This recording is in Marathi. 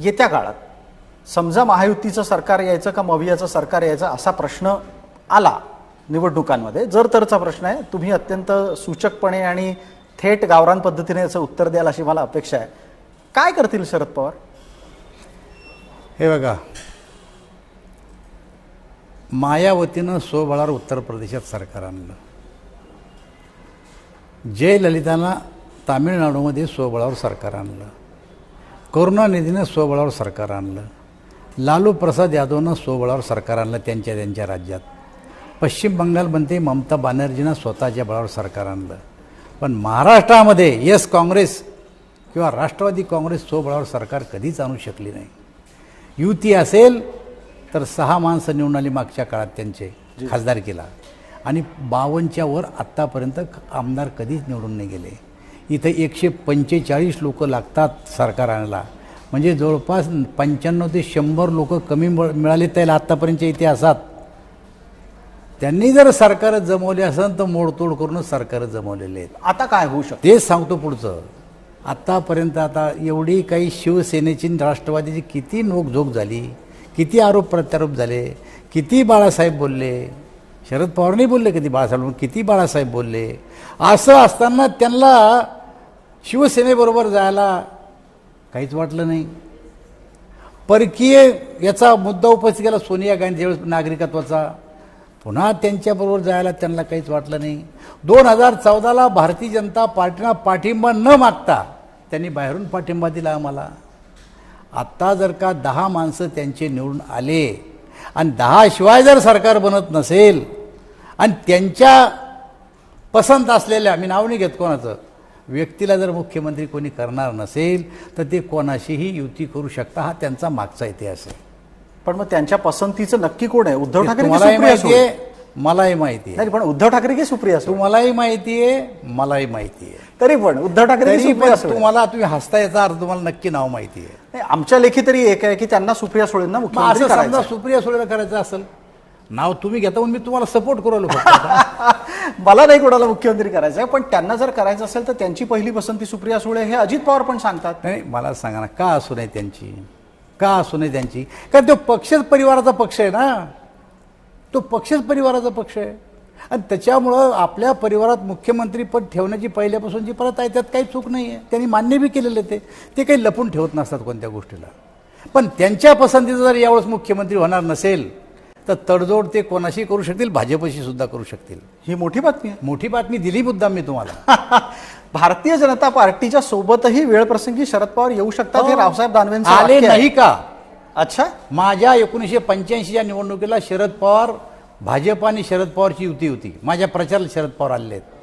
येत्या काळात समजा महायुतीचं सरकार यायचं का मवियाचं सरकार यायचं असा प्रश्न आला निवडणुकांमध्ये जर तरचा प्रश्न आहे तुम्ही अत्यंत सूचकपणे आणि थेट गावरान पद्धतीने याचं उत्तर द्याल अशी मला अपेक्षा आहे. काय करतील शरद पवार? हे बघा मायावतीनं स्वबळावर उत्तर प्रदेशात सरकार आणलं. जयललितानं तामिळनाडूमध्ये स्वबळावर सरकार आणलं. करुणानिधीनं स्वबळावर सरकार आणलं. लालू प्रसाद यादवनं स्वबळावर सरकार आणलं त्यांच्या त्यांच्या राज्यात. पश्चिम बंगालमध्ये ममता बॅनर्जीनं स्वतःच्या बळावर सरकार आणलं. पण महाराष्ट्रामध्ये यस काँग्रेस किंवा राष्ट्रवादी काँग्रेस स्वबळावर सरकार कधीच आणू शकली नाही. युती असेल तर सहा माणसं निवडून आली मागच्या काळात त्यांचे खासदारकीला. आणि बावनच्या वर आत्तापर्यंत आमदार कधीच निवडून नाही गेले. इथं एकशे पंचेचाळीस लोक लागतात सरकार आणायला म्हणजे जवळपास पंच्याण्णव ते शंभर लोक कमी मिळ- मिळाले त्याला आत्तापर्यंतच्या इतिहासात. त्यांनी जर सरकार जमवले असेल तर मोडतोड करूनच सरकार जमवलेले आहेत. आता काय होऊ शकतं? तेच सांगतो पुढचं. आत्तापर्यंत आता एवढी काही शिवसेनेची राष्ट्रवादीची किती नोकझोक झाली किती आरोप प्रत्यारोप झाले किती बाळासाहेब बोलले. शरद पवार नाही बोलले कधी बाळासाहेब किती बाळासाहेब बोलले? असं असताना त्यांना शिवसेनेबरोबर जायला काहीच वाटलं नाही. परकीय याचा मुद्दा उपस्थित केला सोनिया गांधी ज्यावेळेस नागरिकत्वाचा. पुन्हा त्यांच्याबरोबर जायला त्यांना काहीच वाटलं नाही. दोन हजार चौदाला भारतीय जनता पार्टीला पाठिंबा न मागता त्यांनी बाहेरून पाठिंबा दिला आम्हाला. आत्ता जर का दहा माणसं त्यांचे निवडून आले आणि दहा शिवाय जर सरकार बनत नसेल आणि त्यांच्या पसंत असलेल्या मी नाव नाही घेत कोणाचं व्यक्तीला जर मुख्यमंत्री कोणी करणार नसेल तर ते कोणाशीही युती करू शकता हा त्यांचा मागचा इतिहास आहे. पण मग त्यांच्या पसंतीचं नक्की कोण आहे? उद्धव ठाकरे सुप्रिया माहिती? आहे मलाही माहिती आहे. नाही पण उद्धव ठाकरे की सुप्रिया? तुम्हालाही माहिती आहे मलाही माहिती आहे. तरी पण उद्धव ठाकरे? तुम्हाला तुम्ही हसता याचा अर्थ तुम्हाला नक्की नाव माहिती आहे. आमच्या लेखी तरी एक आहे की त्यांना सुप्रिया सुळेंना मुख्यमंत्री सुप्रिया सुळेला करायचं असेल नाव तुम्ही घेता म्हणून मी तुम्हाला सपोर्ट करू मला नाही कोणाला मुख्यमंत्री करायचं आहे पण त्यांना जर करायचं असेल तर त्यांची पहिली पसंती सुप्रिया सुळे हे अजित पवार पण सांगतात. नाही मला सांगा ना का असू नये त्यांची? का असू नये त्यांची? कारण तो पक्षच परिवाराचा पक्ष आहे ना. तो पक्षच परिवाराचा पक्ष आहे. आणि त्याच्यामुळं आपल्या परिवारात मुख्यमंत्री पद ठेवण्याची पहिल्यापासून जी परत आहे त्यात काही चूक नाही आहे त्यांनी मान्य बी केलेलं आहे ते. ते काही लपून ठेवत नसतात कोणत्या गोष्टीला. पण त्यांच्या पसंतीचं जर यावेळेस मुख्यमंत्री होणार नसेल तर तडजोड ते कोणाशी करू शकतील? भाजपशी सुद्धा करू शकतील. ही मोठी बातमी मोठी बातमी दिली मुद्दाम मी तुम्हाला. आहे भारतीय जनता पार्टीच्या सोबतही वेळ प्रसंगी शरद पवार येऊ शकतात हे रावसाहेब हो. आले वाक्य आहे. नाही का? अच्छा. माझ्या एकोणीसशे पंच्याऐंशीच्या निवडणुकीला शरद पवार भाजप आणि शरद पवारची युती होती. माझ्या प्रचाराला शरद पवार आलेले आहेत.